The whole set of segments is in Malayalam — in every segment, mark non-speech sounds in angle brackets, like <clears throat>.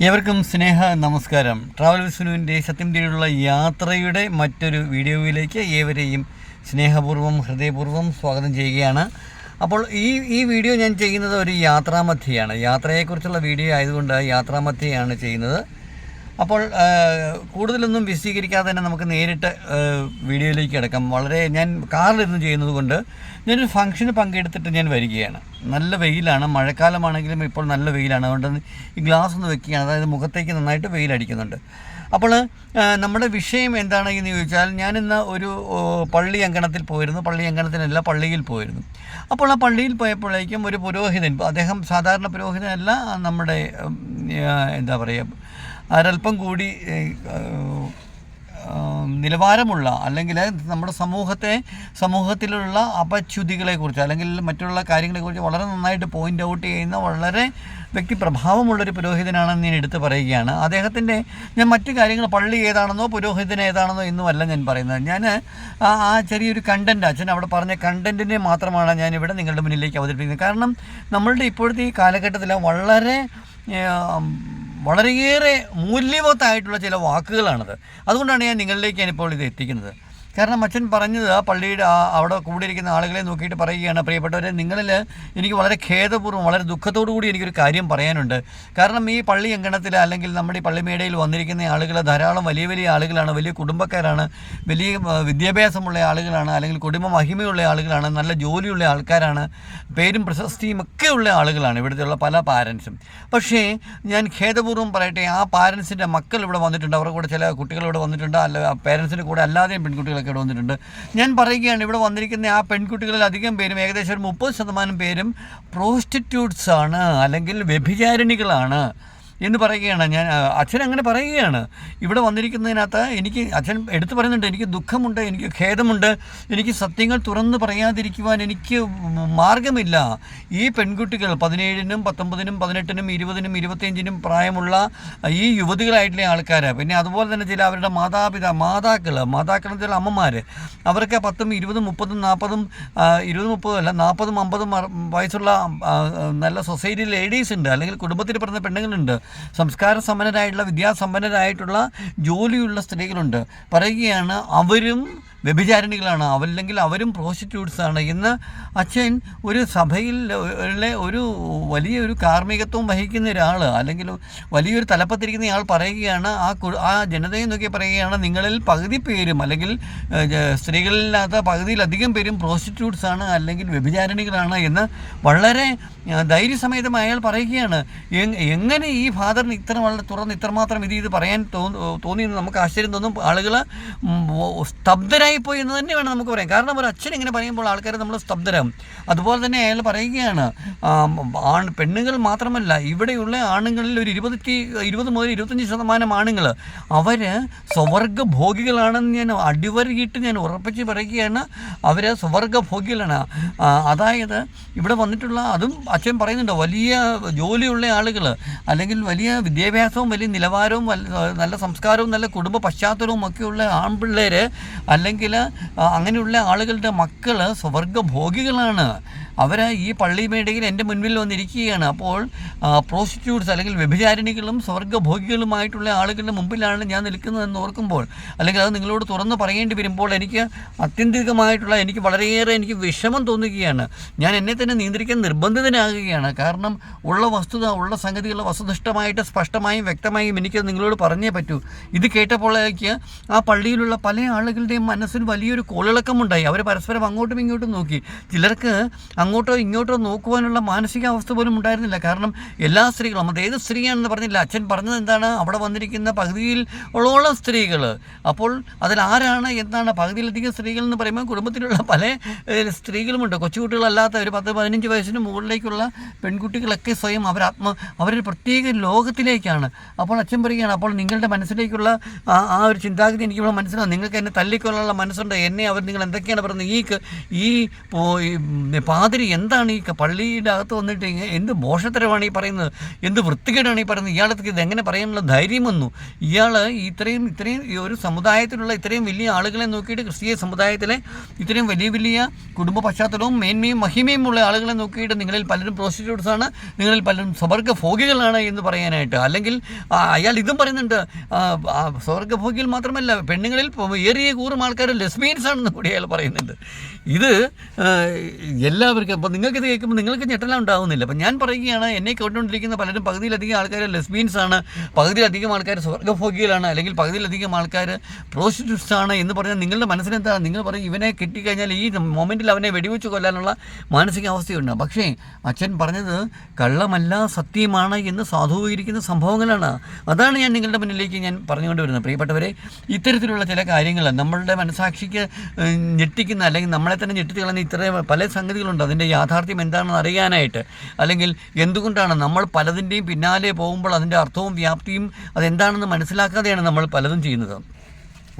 ഏവർക്കും സ്നേഹ നമസ്കാരം. ട്രാവൽ വിസ്നുവിന്റെ സത്യം യാത്രയുടെ മറ്റൊരു വീഡിയോയിലേക്ക് ഏവരെയും സ്നേഹപൂർവം ഹൃദയപൂർവം സ്വാഗതം ചെയ്യുകയാണ്. അപ്പോൾ ഈ ഈ വീഡിയോ ഞാൻ ചെയ്യുന്നത് ഒരു യാത്രാമധ്യയാണ്. യാത്രയെക്കുറിച്ചുള്ള വീഡിയോ ആയതുകൊണ്ട് യാത്രാമധ്യയാണ് ചെയ്യുന്നത്. അപ്പോൾ കൂടുതലൊന്നും വിശദീകരിക്കാതെ തന്നെ നമുക്ക് നേരിട്ട് വീഡിയോയിലേക്ക് കിടക്കാം. വളരെ ഞാൻ കാറിലിരുന്ന് ചെയ്യുന്നത് കൊണ്ട് ഞാനൊരു ഫംഗ്ഷന് പങ്കെടുത്തിട്ട് ഞാൻ വരികയാണ്. നല്ല വെയിലാണ് മഴക്കാലമാണെങ്കിലും ഇപ്പോൾ നല്ല വെയിലാണ്. അതുകൊണ്ട് ഈ ഗ്ലാസ് ഒന്ന് വെക്കുകയാണ്. അതായത് മുഖത്തേക്ക് നന്നായിട്ട് വെയിലടിക്കുന്നുണ്ട്. അപ്പോൾ നമ്മുടെ വിഷയം എന്താണ് എന്ന് ചോദിച്ചാൽ ഞാനിന്ന് ഒരു പള്ളി അങ്കണത്തിൽ പോയിരുന്നു. പള്ളി അങ്കണത്തിനല്ല പള്ളിയിൽ പോയിരുന്നു. അപ്പോൾ ആ പള്ളിയിൽ പോയപ്പോഴേക്കും ഒരു പുരോഹിതൻ അദ്ദേഹം സാധാരണ പുരോഹിതനല്ല നമ്മുടെ എന്താ പറയുക ഒരല്പം കൂടി നിലവാരമുള്ള അല്ലെങ്കിൽ നമ്മുടെ സമൂഹത്തെ സമൂഹത്തിലുള്ള അപച്യുതികളെക്കുറിച്ച് അല്ലെങ്കിൽ മറ്റുള്ള കാര്യങ്ങളെക്കുറിച്ച് വളരെ നന്നായിട്ട് പോയിന്റ് ഔട്ട് ചെയ്യുന്ന വളരെ വ്യക്തി പ്രഭാവമുള്ളൊരു പുരോഹിതനാണെന്ന് ഞാൻ എടുത്ത് പറയുകയാണ്. അദ്ദേഹത്തിന്റെ ഞാൻ മറ്റു കാര്യങ്ങൾ പള്ളി ഏതാണെന്നോ പുരോഹിതൻ ഏതാണെന്നോ എന്നുമല്ല ഞാൻ പറയുന്നത്. ഞാൻ ആ ചെറിയൊരു കണ്ടന്റ് അച്ഛൻ അവിടെ പറഞ്ഞ കണ്ടന്റിനെ മാത്രമാണ് ഞാൻ ഇവിടെ നിങ്ങളുടെ മുന്നിലേക്ക് അവതരിപ്പിക്കുന്നത്. കാരണം നമ്മളുടെ ഇപ്പോഴത്തെ ഈ കാലഘട്ടത്തിൽ വളരെ വളരെയേറെ മൂല്യവത്തായിട്ടുള്ള ചില വാക്കുകളാണത്. അതുകൊണ്ടാണ് ഞാൻ നിങ്ങളിലേക്ക് ഞാനിപ്പോൾ ഇത് എത്തിക്കുന്നത്. കാരണം അച്ഛൻ പറഞ്ഞത് ആ പള്ളിയുടെ ആ അവിടെ കൂടിയിരിക്കുന്ന ആളുകളെ നോക്കിയിട്ട് പറയുകയാണ്. പ്രിയപ്പെട്ടവരെ നിങ്ങളിൽ എനിക്ക് വളരെ ഖേദപൂർവം വളരെ ദുഃഖത്തോടു കൂടി എനിക്കൊരു കാര്യം പറയാനുണ്ട്. കാരണം ഈ പള്ളി അങ്കണത്തിൽ അല്ലെങ്കിൽ നമ്മുടെ ഈ പള്ളിമേടയിൽ വന്നിരിക്കുന്ന ആളുകൾ ധാരാളം വലിയ വലിയ ആളുകളാണ് വലിയ കുടുംബക്കാരാണ് വലിയ വിദ്യാഭ്യാസമുള്ള ആളുകളാണ് അല്ലെങ്കിൽ കുടുംബ മഹിമയുള്ള ആളുകളാണ് നല്ല ജോലിയുള്ള ആൾക്കാരാണ് പേരും പ്രശസ്തിയും ഒക്കെ ഉള്ള ആളുകളാണ് ഇവിടുത്തെയുള്ള പല പാരൻസും. പക്ഷേ ഞാൻ ഖേദപൂർവം പറയട്ടെ ആ പാരൻസിന്റെ മക്കൾ ഇവിടെ വന്നിട്ടുണ്ട്. അവരുടെ കൂടെ ചില കുട്ടികൾ ഇവിടെ വന്നിട്ടുണ്ട്. അല്ല പേരൻസിന്റെ കൂടെ അല്ലാതെയും പെൺകുട്ടികളൊക്കെ ഇവിടെ വന്നിട്ടുണ്ട്. ഞാൻ പറയുകയാണ് ഇവിടെ വന്നിരിക്കുന്ന ആ പെൺകുട്ടികളിൽ അധികം പേരും ഏകദേശം ഒരു മുപ്പത് ശതമാനം പേരും പ്രോസ്റ്റിറ്റ്യൂട്ട്സ് ആണ് അല്ലെങ്കിൽ വ്യഭിചാരിണികളാണ്. എന്ന് പറയുകയാണ്. ഞാൻ അച്ഛൻ അങ്ങനെ പറയുകയാണ്. ഇവിടെ വന്നിരിക്കുന്നതിനകത്ത് എനിക്ക് അച്ഛൻ എടുത്തു പറയുന്നുണ്ട് എനിക്ക് ദുഃഖമുണ്ട് എനിക്ക് ഖേദമുണ്ട് എനിക്ക് സത്യങ്ങൾ തുറന്നു പറയാതിരിക്കുവാൻ എനിക്ക് മാർഗമില്ല. ഈ പെൺകുട്ടികൾ പതിനേഴിനും പത്തൊമ്പതിനും പതിനെട്ടിനും ഇരുപതിനും ഇരുപത്തിയഞ്ചിനും പ്രായമുള്ള ഈ യുവതികളായിട്ടുള്ള ആൾക്കാർ പിന്നെ അതുപോലെ തന്നെ ചില അവരുടെ മാതാപിതാ മാതാക്കൾ മാതാക്കൾ ചില അമ്മമാർ അവർക്ക് പത്തും ഇരുപതും മുപ്പതും നാൽപ്പതും ഇരുപതും മുപ്പതും അല്ല നാൽപ്പതും അമ്പതും വയസ്സുള്ള നല്ല സൊസൈറ്റി ലേഡീസ് ഉണ്ട് അല്ലെങ്കിൽ കുടുംബത്തിൽ പിറന്ന പെണ്ണുങ്ങളുണ്ട്. സംസ്കാര സമ്പന്നരായിട്ടുള്ള വിദ്യാസമ്പന്നരായിട്ടുള്ള ജോലിയുള്ള സ്ത്രീകളുണ്ട്. പറയുകയാണ് അവരും വ്യഭിചാരിണികളാണ്. അവല്ലെങ്കിൽ അവരും പ്രോസ്റ്റിറ്റ്യൂട്ട്സ് ആണ് എന്ന് അച്ഛൻ ഒരു സഭയിൽ ഒരു വലിയൊരു കാർമ്മികത്വം വഹിക്കുന്ന ഒരാൾ അല്ലെങ്കിൽ വലിയൊരു തലപ്പത്തിരിക്കുന്ന ആൾ പറയുകയാണ് ആ ആ ജനതയെ നോക്കി പറയുകയാണ് നിങ്ങളിൽ പകുതി പേരും അല്ലെങ്കിൽ സ്ത്രീകളില്ലാത്ത പകുതിയിലധികം പേരും പ്രോസ്റ്റിറ്റ്യൂട്ട്സ് ആണ് അല്ലെങ്കിൽ വ്യഭിചാരിണികളാണ് എന്ന് വളരെ ധൈര്യസമേതം അയാൾ പറയുകയാണ്. എങ്- എങ്ങനെ ഈ ഫാദറിന് ഇത്ര വളരെ തുറന്ന് ഇത്രമാത്രം ഇത് ഇത് പറയാൻ തോന്നി നമുക്ക് ആശ്ചര്യം തോന്നും. ആളുകൾ സ്തബ്ധരായിപ്പോയി എന്ന് തന്നെ വേണം നമുക്ക് പറയാം കാരണം ഒരു അച്ഛൻ ഇങ്ങനെ പറയുമ്പോൾ ആൾക്കാർ നമ്മൾ സ്തബ്ധരാകും. അതുപോലെ തന്നെ അയാൾ പറയുകയാണ് ആൺ പെണ്ണുങ്ങൾ മാത്രമല്ല ഇവിടെയുള്ള ആണുങ്ങളിൽ ഒരു ഇരുപത്തി ഇരുപത് മുതൽ ഇരുപത്തഞ്ച് ശതമാനം ആണുങ്ങൾ. അവർ സ്വവർഗഭോഗികളാണെന്ന് ഞാൻ അടിവരയിട്ട് ഞാൻ ഉറപ്പിച്ച് പറയുകയാണ്. അവർ സ്വവർഗഭോഗികളാണ്. ഭോഗികളാണ് അതായത് ഇവിടെ വന്നിട്ടുള്ള അതും അച്ഛൻ പറയുന്നുണ്ട് വലിയ ജോലിയുള്ള ആളുകൾ അല്ലെങ്കിൽ വലിയ വിദ്യാഭ്യാസവും വലിയ നിലവാരവും നല്ല സംസ്കാരവും നല്ല കുടുംബ പശ്ചാത്തലവും ഒക്കെയുള്ള ആൺപിള്ളേർ അല്ലെങ്കിൽ ആ, അങ്ങനെയുള്ള ആളുകളുടെ മക്കൾ സ്വർഗഭോഗികളാണ്. അവർ ഈ പള്ളി മേടയിൽ എന്റെ മുൻപിൽ വന്നിരിക്കുകയാണ്. അപ്പോൾ പ്രോസ്റ്റിറ്റ്യൂട്ട്സ് അല്ലെങ്കിൽ വ്യഭിചാരിണികളും സ്വർഗഭോഗികളുമായിട്ടുള്ള ആളുകളുടെ മുമ്പിലാണ് ഞാൻ നിൽക്കുന്നതെന്ന് ഓർക്കുമ്പോൾ അല്ലെങ്കിൽ അത് നിങ്ങളോട് തുറന്ന് പറയേണ്ടി വരുമ്പോൾ എനിക്ക് അത്യന്തികമായിട്ടുള്ള എനിക്ക് വളരെയേറെ എനിക്ക് വിഷമം തോന്നുകയാണ്. ഞാൻ എന്നെ തന്നെ നിയന്ത്രിക്കാൻ നിർബന്ധിതനാകുകയാണ്. കാരണം ഉള്ള വസ്തുത ഉള്ള സംഗതികൾ വസ്തുനിഷ്ഠമായിട്ട് സ്പഷ്ടമായും വ്യക്തമായും എനിക്ക് നിങ്ങളോട് പറഞ്ഞേ പറ്റൂ. ഇത് കേട്ടപ്പോഴേക്ക് ആ പള്ളിയിലുള്ള പല ആളുകളുടെയും മനസ്സിൽ വലിയൊരു കോളിളക്കമുണ്ടായി. അവർ പരസ്പരം അങ്ങോട്ടും ഇങ്ങോട്ടും നോക്കി. ചിലർക്ക് അങ്ങോട്ടോ ഇങ്ങോട്ടോ നോക്കുവാനുള്ള മാനസികാവസ്ഥ പോലും ഉണ്ടായിരുന്നില്ല. കാരണം എല്ലാ സ്ത്രീകളും അത് ഏത് സ്ത്രീയാണെന്ന് പറഞ്ഞില്ല. അച്ഛൻ പറഞ്ഞത് എന്താണ്? അവിടെ വന്നിരിക്കുന്ന പകുതിയിൽ ഉള്ളോളം സ്ത്രീകൾ അപ്പോൾ അതിൽ ആരാണ് എന്താണ് പകുതിയിലധികം സ്ത്രീകൾ എന്ന് പറയുമ്പോൾ കുടുംബത്തിലുള്ള പല സ്ത്രീകളുമുണ്ട്. കൊച്ചുകുട്ടികളല്ലാത്ത ഒരു പത്ത് പതിനഞ്ച് വയസ്സിന് മുകളിലേക്കുള്ള പെൺകുട്ടികളൊക്കെ സ്വയം അവർ ആത്മ അവരൊരു പ്രത്യേക ലോകത്തിലേക്കാണ്. അപ്പോൾ അച്ഛൻ പറയുകയാണ് അപ്പോൾ നിങ്ങളുടെ മനസ്സിലേക്കുള്ള ആ ആ ഒരു ചിന്താഗതി എനിക്കിവിടെ മനസ്സിലാവും നിങ്ങൾക്ക് എന്നെ തല്ലിക്കൊള്ളാനുള്ള മനസ്സുണ്ട്. എന്നെ അവർ നിങ്ങൾ എന്തൊക്കെയാണ് പറയുന്നത്? ഈ ഈ പാതിരി എന്താണ് ഈ പള്ളിയുടെ അകത്ത് വന്നിട്ട് എന്ത് മോശത്തരമാണ് ഈ പറയുന്നത്? എന്ത് വൃത്തികേടാണ് ഈ പറയുന്നത്? ഇയാൾക്ക് ഇത് എങ്ങനെ പറയാനുള്ള ധൈര്യം വന്നു? ഇയാൾ ഇത്രയും ഇത്രയും ഒരു സമുദായത്തിലുള്ള ഇത്രയും വലിയ ആളുകളെ നോക്കിയിട്ട് ക്രിസ്തീയ സമുദായത്തിലെ ഇത്രയും വലിയ വലിയ കുടുംബ പശ്ചാത്തലവും മേന്മയും മഹിമയും ഉള്ള ആളുകളെ നോക്കിയിട്ട് നിങ്ങളിൽ പലരും പ്രോസ്റ്റിറ്റ്യൂട്ട്സ് ആണ്. നിങ്ങളിൽ പലരും സ്വർഗഭോഗികളാണ് എന്ന് പറയാനായിട്ട്. അല്ലെങ്കിൽ അയാൾ ഇതും പറയുന്നുണ്ട്. സ്വർഗഭോഗികൾ മാത്രമല്ല പെണ്ണുങ്ങളിൽ ഏറിയ കൂറും ആൾക്കാർ ലെസ്ബിയൻസ് ആണെന്ന് കൂടി അയാൾ പറയുന്നുണ്ട്. ഇത് എല്ലാവർക്കും അപ്പോൾ നിങ്ങൾക്കിത് കേൾക്കുമ്പോൾ നിങ്ങൾക്ക് ഞെട്ടലാം ഉണ്ടാകുന്നില്ല അപ്പം ഞാൻ പറയുകയാണ് എന്നെ കേട്ടുകൊണ്ടിരിക്കുന്ന പലരും പകുതിയിലധികം ആൾക്കാർ ലെസ്ബിയൻസ് ആണ് പകുതിയിലധികം ആൾക്കാർ സ്വർഗഭോഗികളാണ് അല്ലെങ്കിൽ പകുതിയിലധികം ആൾക്കാർ പ്രോസ്റ്റിറ്റ്യൂട്ട്സ് ആണ് എന്ന് പറഞ്ഞാൽ നിങ്ങളുടെ മനസ്സിലെന്താ? നിങ്ങൾ പറയും ഇവനെ കിട്ടിക്കഴിഞ്ഞാൽ ഈ മൊമെന്റിൽ അവനെ വെടിവെച്ച് കൊല്ലാനുള്ള മാനസികാവസ്ഥയുണ്ട്. പക്ഷേ അച്ഛൻ പറഞ്ഞത് കള്ളമല്ല സത്യമാണ് എന്ന് സാധൂകരിക്കുന്ന സംഭവങ്ങളാണ്. അതാണ് ഞാൻ നിങ്ങളുടെ മുന്നിലേക്ക് ഞാൻ പറഞ്ഞുകൊണ്ട് വരുന്നത്. പ്രിയപ്പെട്ടവരെ ഇത്തരത്തിലുള്ള ചില കാര്യങ്ങൾ നമ്മളുടെ മനസാക്ഷിക്ക് ഞെട്ടിക്കുന്ന അല്ലെങ്കിൽ നമ്മളെ തന്നെ ഞെട്ടിച്ച് കളയുന്ന ഇത്ര പല സംഗതികളുണ്ട്. അതിന്റെ യാഥാർത്ഥ്യം എന്താണെന്ന് അറിയാനായിട്ട്. അല്ലെങ്കിൽ എന്തുകൊണ്ടാണ് നമ്മൾ പലതിന്റെയും പിന്നാലെ പോകുമ്പോൾ അതിന്റെ അർത്ഥവും വ്യാപ്തിയും അതെന്താണെന്ന് മനസ്സിലാക്കാതെയാണ് നമ്മൾ പലതും ചെയ്യുന്നത്?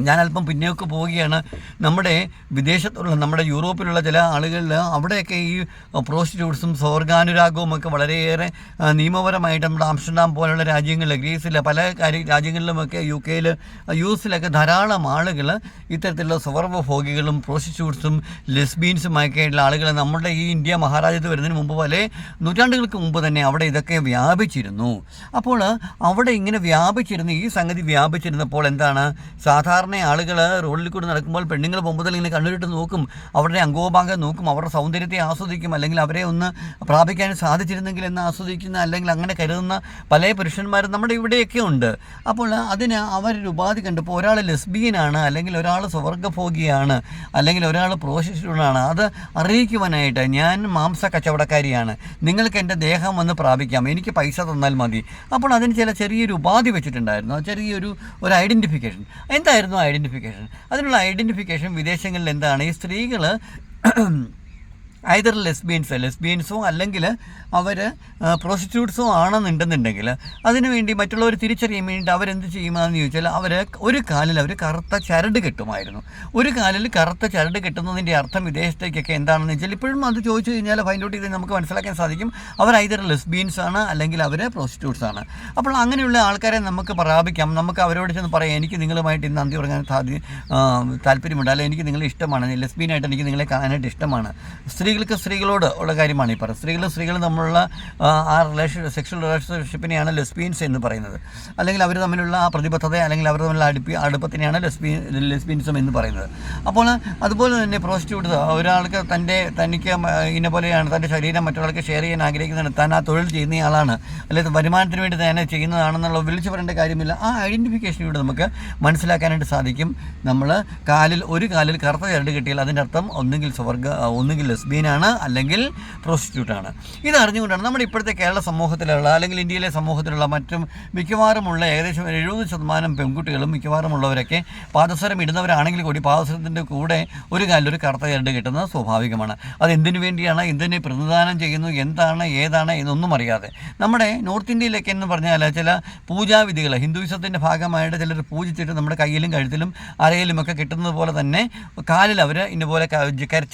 ഞാൻ അല്പം പിന്നോട്ട് പോവുകയാണ്. നമ്മുടെ വിദേശത്തുള്ള നമ്മുടെ യൂറോപ്പിലുള്ള ചില ആളുകളിൽ അവിടെയൊക്കെ ഈ പ്രോസ്റ്റിറ്റ്യൂട്ട്സും സ്വർഗാനുരാഗവും ഒക്കെ വളരെയേറെ നിയമപരമായിട്ട് നമ്മുടെ ആംസ്റ്റർഡാം പോലുള്ള രാജ്യങ്ങളിൽ ഗ്രീസിൽ പല കാര്യ രാജ്യങ്ങളിലുമൊക്കെ യു കെയിൽ യു എസിലൊക്കെ ധാരാളം ആളുകൾ ഇത്തരത്തിലുള്ള സ്വർവഭോഗികളും പ്രോസ്റ്റിറ്റ്യൂട്ട്സും ലെസ്ബീൻസും ഒക്കെയുള്ള ആളുകൾ നമ്മുടെ ഈ ഇന്ത്യ മഹാരാജ്യത്ത് വരുന്നതിന് മുമ്പ് പോലെ നൂറ്റാണ്ടുകൾക്ക് മുമ്പ് തന്നെ അവിടെ ഇതൊക്കെ വ്യാപിച്ചിരുന്നു. അപ്പോൾ അവിടെ ഇങ്ങനെ വ്യാപിച്ചിരുന്ന ഈ സംഗതി വ്യാപിച്ചിരുന്നപ്പോൾ എന്താണ്? സാധാരണ ആളുകൾ റോഡിൽ കൂടി നടക്കുമ്പോൾ പെണ്ണുങ്ങൾ പോകുമ്പോൾ ഇങ്ങനെ കണ്ണുരിട്ട് നോക്കും അവരുടെ അംഗോപാംഗം നോക്കും അവരുടെ സൗന്ദര്യത്തെ ആസ്വദിക്കും അല്ലെങ്കിൽ അവരെ ഒന്ന് പ്രാപിക്കാൻ സാധിച്ചിരുന്നെങ്കിൽ എന്ന് ആസ്വദിക്കുന്ന അല്ലെങ്കിൽ അങ്ങനെ കരുതുന്ന പല പുരുഷന്മാരും നമ്മുടെ ഇവിടെയൊക്കെ ഉണ്ട്. അപ്പോൾ അതിന് അവരൊരു ഉപാധി കണ്ടപ്പോൾ ഒരാൾ ലെസ്ബിയനാണ് അല്ലെങ്കിൽ ഒരാൾ സ്വർഗഭോഗിയാണ് അല്ലെങ്കിൽ ഒരാൾ പ്രോസിസ്റ്റൂണാണ് അത് അറിയിക്കുവാനായിട്ട് ഞാൻ മാംസ കച്ചവടക്കാരിയാണ്. നിങ്ങൾക്ക് എന്റെ ദേഹം വന്ന് പ്രാപിക്കാം എനിക്ക് പൈസ തന്നാൽ മതി. അപ്പോൾ അതിന് ചില ചെറിയൊരു ഉപാധി വെച്ചിട്ടുണ്ടായിരുന്നു. ചെറിയൊരു ഒരു ഐഡന്റിഫിക്കേഷൻ എന്തായിരുന്നു ഐഡന്റിഫിക്കേഷൻ അതിനുള്ള ഐഡന്റിഫിക്കേഷൻ വിദേശങ്ങളിൽ എന്താണ്? ഈ സ്ത്രീകൾ ഐതർ ലെസ്ബിയൻസ് ലെസ്ബിയൻസോ അല്ലെങ്കിൽ അവർ പ്രോസ്റ്റിറ്റ്യൂട്ട്സോ ആണെന്നുണ്ടെന്നുണ്ടെങ്കിൽ അതിനുവേണ്ടി മറ്റുള്ളവർ തിരിച്ചറിയാൻ വേണ്ടിയിട്ട് അവരെന്ത് ചെയ്യുമെന്ന് ചോദിച്ചാൽ അവർ ഒരു കാലിൽ അവർ കറുത്ത ചരട് കെട്ടുമായിരുന്നു. ഒരു കാലിൽ കറുത്ത ചരട് കെട്ടുന്നതിന്റെ അർത്ഥം വിദേശത്തേക്കൊക്കെ എന്താണെന്ന് വെച്ചാൽ ഇപ്പോഴും അത് ചോദിച്ചു കഴിഞ്ഞാൽ ഫൈൻഡ് ഔട്ട് ചെയ്ത് നമുക്ക് മനസ്സിലാക്കാൻ സാധിക്കും. അവർ ഐതർ ലെസ്ബിയൻസ് ആണ് അല്ലെങ്കിൽ അവർ പ്രോസ്റ്റിറ്റ്യൂട്ട്സ് ആണ്. അപ്പോൾ അങ്ങനെയുള്ള ആൾക്കാരെ നമുക്ക് പ്രാപിക്കാം. നമുക്ക് അവരോട് ചെന്ന് പറയാം എനിക്ക് നിങ്ങളുമായിട്ട് ഇന്ന് അന്തി ഉറങ്ങാൻ സാധ്യ താല്പര്യമുണ്ട്. അല്ലെങ്കിൽ എനിക്ക് നിങ്ങളെ ഇഷ്ടമാണ്. ലെസ്ബിയനായിട്ട് എനിക്ക് നിങ്ങളെ കാണാനായിട്ട് ഇഷ്ടമാണ്. സ്ത്രീകൾക്ക് സ്ത്രീകളോട് ഉള്ള കാര്യമാണ് ഈ പറയുന്നത്. സ്ത്രീകൾ സ്ത്രീകൾ തമ്മിലുള്ള ആ, റിലേഷൻ സെക്ഷൽ റിലേഷൻഷിപ്പിനെയാണ് ലെസ്ബിയൻസ് എന്ന് പറയുന്നത്. അല്ലെങ്കിൽ അവർ തമ്മിലുള്ള ആ പ്രതിബദ്ധത അല്ലെങ്കിൽ അവർ തമ്മിലുള്ള അടുപ്പി അടുപ്പത്തിനെയാണ് ലെസ്ബിയൻ ലെസ്ബിയൻസം എന്ന് പറയുന്നത്. അപ്പോൾ അതുപോലെ തന്നെ പ്രോസ്റ്റിറ്റ്യൂട്ട് ഒരാൾക്ക് തന്റെ തനിക്ക് ഇന്ന പോലെയാണ് തന്റെ ശരീരം മറ്റൊരാൾക്ക് ഷെയർ ചെയ്യാൻ ആഗ്രഹിക്കുന്നുണ്ട് താൻ ആ തൊഴിൽ ചെയ്യുന്ന ആളാണ് അല്ലെങ്കിൽ വരുമാനത്തിന് വേണ്ടി തന്നെ ചെയ്യുന്നതാണെന്നുള്ള വിളിച്ചു പറയേണ്ട കാര്യമില്ല. ആ ഐഡന്റിഫിക്കേഷനിലൂടെ നമുക്ക് മനസ്സിലാക്കാനായിട്ട് സാധിക്കും. നമ്മൾ കാലിൽ ഒരു കാലിൽ കറുത്ത ചരട് കിട്ടിയാൽ അതിന്റെ അർത്ഥം ഒന്നുകിൽ സ്വർഗ ഒന്നുകിൽ ലെസ്ബിയനാണ് അല്ലെങ്കിൽ പ്രോസ്റ്റിറ്റ്യൂട്ടാണ് ഇത് അറിഞ്ഞുകൊണ്ടാണ് നമ്മുടെ ഇപ്പോഴത്തെ കേരള സമൂഹത്തിലുള്ള അല്ലെങ്കിൽ ഇന്ത്യയിലെ സമൂഹത്തിലുള്ള മറ്റും മിക്കവാറുമുള്ള ഏകദേശം എഴുപത് ശതമാനം പെൺകുട്ടികളും മിക്കവാറുമുള്ളവരൊക്കെ പാദസരം ഇടുന്നവരാണെങ്കിൽ കൂടി പാദസരത്തിന്റെ കൂടെ ഒരു കാലൊരു കറുത്ത കരട് കിട്ടുന്നത് സ്വാഭാവികമാണ്. അത് എന്തിനു വേണ്ടിയാണ്? എന്തിനെ പ്രതിദാനം ചെയ്യുന്നു? എന്താണ്? ഏതാണ്? എന്നൊന്നും അറിയാതെ. നമ്മുടെ നോർത്ത് ഇന്ത്യയിലൊക്കെ എന്ന് പറഞ്ഞാൽ ചില പൂജാവിധികൾ ഹിന്ദുവിസത്തിന്റെ ഭാഗമായിട്ട് ചിലർ പൂജിച്ചിട്ട് നമ്മുടെ കയ്യിലും കഴുത്തിലും അരയിലുമൊക്കെ കിട്ടുന്നത് പോലെ തന്നെ കാലിൽ അവർ ഇന്നപോലെ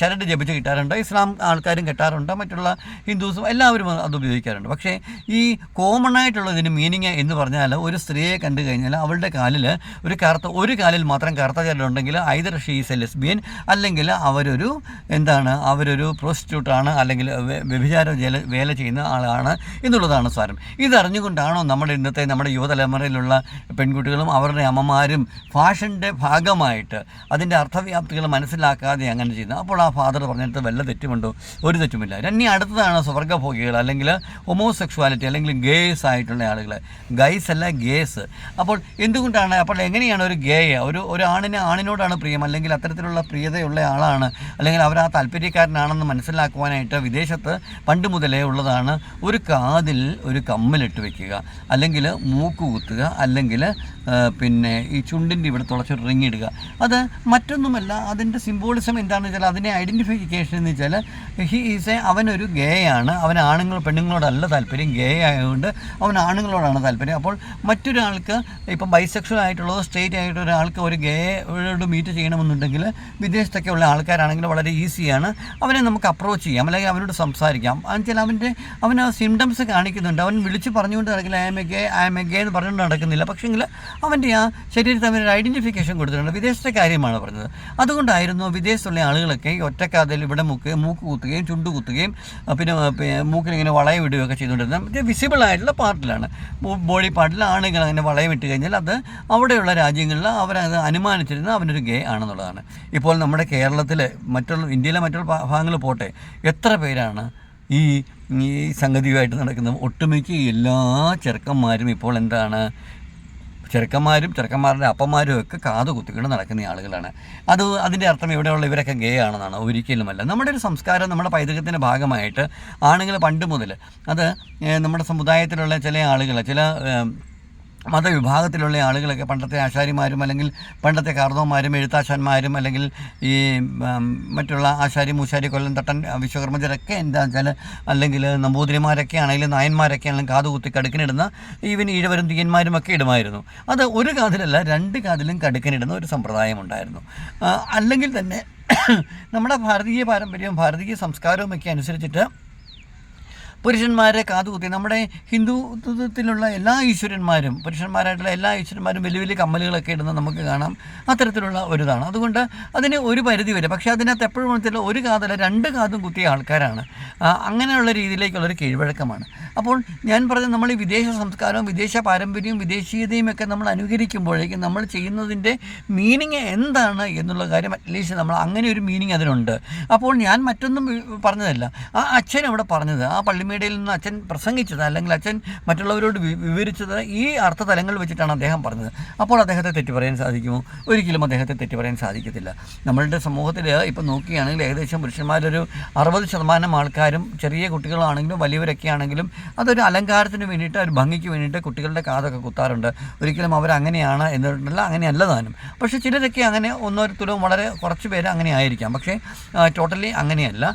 ചരട് ജപിച്ച് കിട്ടാറുണ്ട്. ഇസ്ലാം ആൾക്കാരും കെട്ടാറുണ്ട്. മറ്റുള്ള ഹിന്ദുസും എല്ലാവരും അത് ഉപയോഗിക്കാറുണ്ട്. പക്ഷേ ഈ കോമൺ ആയിട്ടുള്ള ഇതിന് മീനിങ് എന്ന് പറഞ്ഞാൽ ഒരു സ്ത്രീയെ കണ്ടു കഴിഞ്ഞാൽ അവളുടെ കാലിൽ ഒരു കറുത്ത ഒരു കാലിൽ മാത്രം കറുത്ത ചരടുണ്ടെങ്കിൽ ഐദർ ഷീസ് എ ലെസ്ബിയൻ അല്ലെങ്കിൽ അവരൊരു എന്താണ് അവരൊരു പ്രോസ്റ്റിറ്റ്യൂട്ടാണ് അല്ലെങ്കിൽ വ്യ- വ്യഭിചാര വേല ചെയ്യുന്ന ആളാണ് എന്നുള്ളതാണ് സാരം ഇതറിഞ്ഞുകൊണ്ടാണോ നമ്മുടെ ഇന്നത്തെ നമ്മുടെ യുവതലമുറയിലുള്ള പെൺകുട്ടികളും അവരുടെ അമ്മമാരും ഫാഷന്റെ ഭാഗമായിട്ട് അതിന്റെ അർത്ഥവ്യാപ്തികൾ മനസ്സിലാക്കാതെ അങ്ങനെ ചെയ്യുന്നത്? അപ്പോൾ ആ ഫാദർ പറഞ്ഞിട്ട് വല്ല തെറ്റുമുണ്ടോ? ഒരു തെറ്റുമില്ല. ഇനി അടുത്തതാണ് സ്വർഗഭോഗികൾ അല്ലെങ്കിൽ ഹൊമോസെക്ഷുവാലിറ്റി അല്ലെങ്കിൽ ഗേസ് ആയിട്ടുള്ള ആളുകൾ ഗൈസ് അല്ല ഗേസ് അപ്പോൾ എന്തുകൊണ്ടാണ് അപ്പോൾ എങ്ങനെയാണ് ഒരു ഗേയ ഒരു ഒരു ആണിന് ആണിനോടാണ് പ്രിയം അല്ലെങ്കിൽ അത്തരത്തിലുള്ള പ്രിയതയുള്ള ആളാണ് അല്ലെങ്കിൽ അവർ ആ താല്പര്യക്കാരനാണെന്ന് മനസ്സിലാക്കുവാനായിട്ട് വിദേശത്ത് പണ്ട് മുതലേ ഉള്ളതാണ് ഒരു കാതിൽ ഒരു കമ്മലിട്ട് വെക്കുക. അല്ലെങ്കിൽ മൂക്ക് കുത്തുക അല്ലെങ്കിൽ പിന്നെ ഈ ചുണ്ടിന്റെ ഇവിടെ തുളച്ചൊരു റിങ് ഇടുക അത് മറ്റൊന്നുമല്ല അതിന്റെ സിംബോളിസം എന്താണെന്ന് വെച്ചാൽ അതിനെ ഐഡന്റിഫിക്കേഷൻ എന്ന് വെച്ചാൽ ഹി ഈസ് എ അവനൊരു ഗേ ആണ് അവൻ ആണുങ്ങൾ പെണ്ണുങ്ങളോടല്ല താല്പര്യം. ഗേ ആയതുകൊണ്ട് അവൻ ആണുങ്ങളോടാണ് താല്പര്യം. അപ്പോൾ മറ്റൊരാൾക്ക് ഇപ്പം ബൈസെക്ഷൽ ആയിട്ടുള്ളതോ സ്ട്രേറ്റ് ആയിട്ടുള്ള ഒരാൾക്ക് ഒരു ഗേയോട് മീറ്റ് ചെയ്യണമെന്നുണ്ടെങ്കിൽ വിദേശത്തൊക്കെ ഉള്ള ആൾക്കാരാണെങ്കിൽ വളരെ ഈസിയാണ് അവനെ നമുക്ക് അപ്രോച്ച് ചെയ്യാം. അല്ലെങ്കിൽ അവനോട് സംസാരിക്കാം. എന്നുവെച്ചാൽ അവന്റെ അവൻ ആ സിംറ്റംസ് കാണിക്കുന്നുണ്ട്. അവൻ വിളിച്ച് പറഞ്ഞുകൊണ്ട് നടക്കില്ല I'm a gay I'm a gay എന്ന് പറഞ്ഞുകൊണ്ട് നടക്കുന്നില്ല. പക്ഷേങ്കിൽ അവന്റെ ആ ശരീരത്തിൽ അവനൊരു ഐഡന്റിഫിക്കേഷൻ കൊടുത്തിട്ടുണ്ട്. വിദേശത്തെ കാര്യമാണ് പറഞ്ഞത്. അതുകൊണ്ടായിരുന്നു വിദേശത്തുള്ള ആളുകളൊക്കെ ഒറ്റക്കാതിൽ ഇവിടെ മൂക്ക് മൂക്ക് കുത്തുകയും ചുണ്ട് കുത്തുകയും പിന്നെ മൂക്കിൽ ഇങ്ങനെ വളയം ഇടുകയൊക്കെ ചെയ്തുകൊണ്ടിരുന്നത്. ഇത് വിസിബിൾ ആയിട്ടുള്ള പാർട്ടിലാണ് ബോഡി പാർട്ടിൽ ആണുങ്ങൾ അങ്ങനെ വളയം ഇട്ട് കഴിഞ്ഞാൽ അത് അവിടെയുള്ള രാജ്യങ്ങളിൽ അവരത് അനുമാനിച്ചിരുന്നത് അവനൊരു ഗേ ആണെന്നുള്ളതാണ്. ഇപ്പോൾ നമ്മുടെ കേരളത്തിൽ മറ്റുള്ള ഇന്ത്യയിലെ മറ്റുള്ള ഭാഗങ്ങളിൽ പോട്ടെ എത്ര പേരാണ് ഈ ഈ സംഗതിയുമായിട്ട് നടക്കുന്ന ഒട്ടുമിക്ക എല്ലാ ചെറുക്കന്മാരും ഇപ്പോൾ എന്താണ് ചെറുക്കന്മാരും ചെറുക്കന്മാരുടെ അപ്പന്മാരും ഒക്കെ കാത് കുത്തിക്കൊണ്ട് നടക്കുന്ന ആളുകളാണ്. അത് അതിന്റെ അർത്ഥം ഇവിടെയുള്ള ഇവരൊക്കെ ഗേ ആണെന്നാണ്. ഒരിക്കലുമല്ല. നമ്മുടെ ഒരു സംസ്കാരം നമ്മുടെ പൈതൃകത്തിന്റെ ഭാഗമായിട്ട് ആണുങ്ങൾ പണ്ട് മുതൽ അത് നമ്മുടെ സമുദായത്തിലുള്ള ചില ആളുകൾ ചില മതവിഭാഗത്തിലുള്ള ആളുകളൊക്കെ പണ്ടത്തെ ആശാരിമാരും അല്ലെങ്കിൽ പണ്ടത്തെ കാർന്നവന്മാരും എഴുത്താശാന്മാരും അല്ലെങ്കിൽ ഈ മറ്റുള്ള ആശാരി മൂശാരി കൊല്ലം തട്ടൻ വിശ്വകർമ്മജരൊക്കെ എന്താ വെച്ചാൽ അല്ലെങ്കിൽ നമ്പൂതിരിമാരൊക്കെ ആണെങ്കിലും നായന്മാരൊക്കെ ആണെങ്കിലും കാതുകുത്തി കടുക്കിനിടുന്ന ഈവൻ ഈഴവരും തീയന്മാരും ഒക്കെ ഇടുമായിരുന്നു. അത് ഒരു കാതിലല്ല രണ്ട് കാതിലും കടുക്കിനിടുന്ന ഒരു സമ്പ്രദായം ഉണ്ടായിരുന്നു അല്ലെങ്കിൽ തന്നെ <clears throat> നമ്മുടെ ഭാരതീയ പാരമ്പര്യവും ഭാരതീയ സംസ്കാരവും ഒക്കെ അനുസരിച്ചിട്ട് പുരുഷന്മാരെ കാതുകുത്തി നമ്മുടെ ഹിന്ദുത്വത്തിലുള്ള എല്ലാ ഈശ്വരന്മാരും പുരുഷന്മാരായിട്ടുള്ള എല്ലാ ഈശ്വരന്മാരും വലിയ വലിയ കമ്മലുകളൊക്കെ ഇടുന്ന നമുക്ക് കാണാം. അത്തരത്തിലുള്ള ഒരിതാണ്. അതുകൊണ്ട് അതിന് ഒരു പരിധി വരെ. പക്ഷേ അതിനകത്ത് എപ്പോഴും മനസ്സില ഒരു കാതല്ല രണ്ട് കാതും കുത്തിയ ആൾക്കാരാണ്. അങ്ങനെയുള്ള രീതിയിലേക്കുള്ളൊരു കീഴ്വഴക്കമാണ്. അപ്പോൾ ഞാൻ പറഞ്ഞ നമ്മൾ ഈ വിദേശ സംസ്കാരവും വിദേശ പാരമ്പര്യവും വിദേശീയതയും ഒക്കെ നമ്മൾ അനുകരിക്കുമ്പോഴേക്കും നമ്മൾ ചെയ്യുന്നതിന്റെ മീനിങ് എന്താണ് എന്നുള്ള കാര്യം അറ്റ്ലീസ്റ്റ് നമ്മൾ അങ്ങനെ ഒരു മീനിങ് അതിനുണ്ട് അപ്പോൾ ഞാൻ മറ്റൊന്നും പറഞ്ഞതല്ല. ആ അച്ഛൻ അവിടെ പറഞ്ഞത് ആ പള്ളിമേടയിൽ നിന്ന് അച്ഛൻ പ്രസംഗിച്ചത് അല്ലെങ്കിൽ അച്ഛൻ മറ്റുള്ളവരോട് വിവരിച്ചത് ഈ അർത്ഥതലങ്ങൾ വെച്ചിട്ടാണ് അദ്ദേഹം പറഞ്ഞത്. അപ്പോൾ അദ്ദേഹത്തെ തെറ്റു പറയാൻ സാധിക്കുമോ? ഒരിക്കലും അദ്ദേഹത്തെ തെറ്റു പറയാൻ സാധിക്കത്തില്ല. നമ്മളുടെ സമൂഹത്തിൽ ഇപ്പം നോക്കുകയാണെങ്കിൽ ഏകദേശം പുരുഷന്മാരൊരു അറുപത് ശതമാനം ആൾക്കാരും ചെറിയ കുട്ടികളാണെങ്കിലും വലിയവരൊക്കെ ആണെങ്കിലും അതൊരു അലങ്കാരത്തിന് വേണ്ടിയിട്ട് ഒരു ഭംഗിക്ക് വേണ്ടിയിട്ട് കുട്ടികളുടെ കാതൊക്കെ കുത്താറുണ്ട്. ഒരിക്കലും അവരങ്ങനെയാണ് എന്നിട്ടുണ്ടല്ല അങ്ങനെയല്ല താനും. പക്ഷേ ചിലരൊക്കെ അങ്ങനെ ഒന്നോരത്തിലും വളരെ കുറച്ച് പേര് അങ്ങനെ ആയിരിക്കാം. പക്ഷേ ടോട്ടലി അങ്ങനെയല്ല.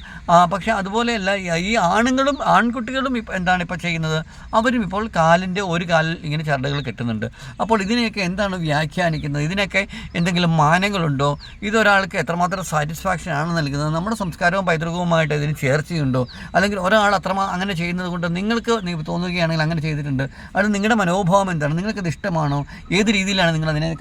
പക്ഷേ അതുപോലെയല്ല ഈ- ആണുങ്ങളും ആണുങ്ങളും ആൺകുട്ടികളും എന്താണ് ഇപ്പോൾ ചെയ്യുന്നത്? അവരും ഇപ്പോൾ കാലിന്റെ ഒരു കാലിൽ ഇങ്ങനെ ചരടുകൾ കെട്ടുന്നുണ്ട്. അപ്പോൾ ഇതിനെയൊക്കെ എന്താണ് വ്യാഖ്യാനിക്കുന്നത്? ഇതിനൊക്കെ എന്തെങ്കിലും മാനങ്ങളുണ്ടോ? ഇതൊരാൾക്ക് എത്രമാത്രം സാറ്റിസ്ഫാക്ഷൻ ആണ് നൽകുന്നത്? നമ്മുടെ സംസ്കാരവും പൈതൃകവുമായിട്ട് ഇതിന് ചേർച്ചയുണ്ടോ? അല്ലെങ്കിൽ ഒരാൾ അത്രമാ അങ്ങനെ ചെയ്യുന്നത് കൊണ്ട് നിങ്ങൾക്ക് തോന്നുകയാണെങ്കിൽ അങ്ങനെ ചെയ്തിട്ടുണ്ട്. അത് നിങ്ങളുടെ മനോഭാവം എന്താണ്? നിങ്ങൾക്കത് ഇഷ്ടമാണോ? ഏത് രീതിയിലാണ് നിങ്ങൾ അതിനെ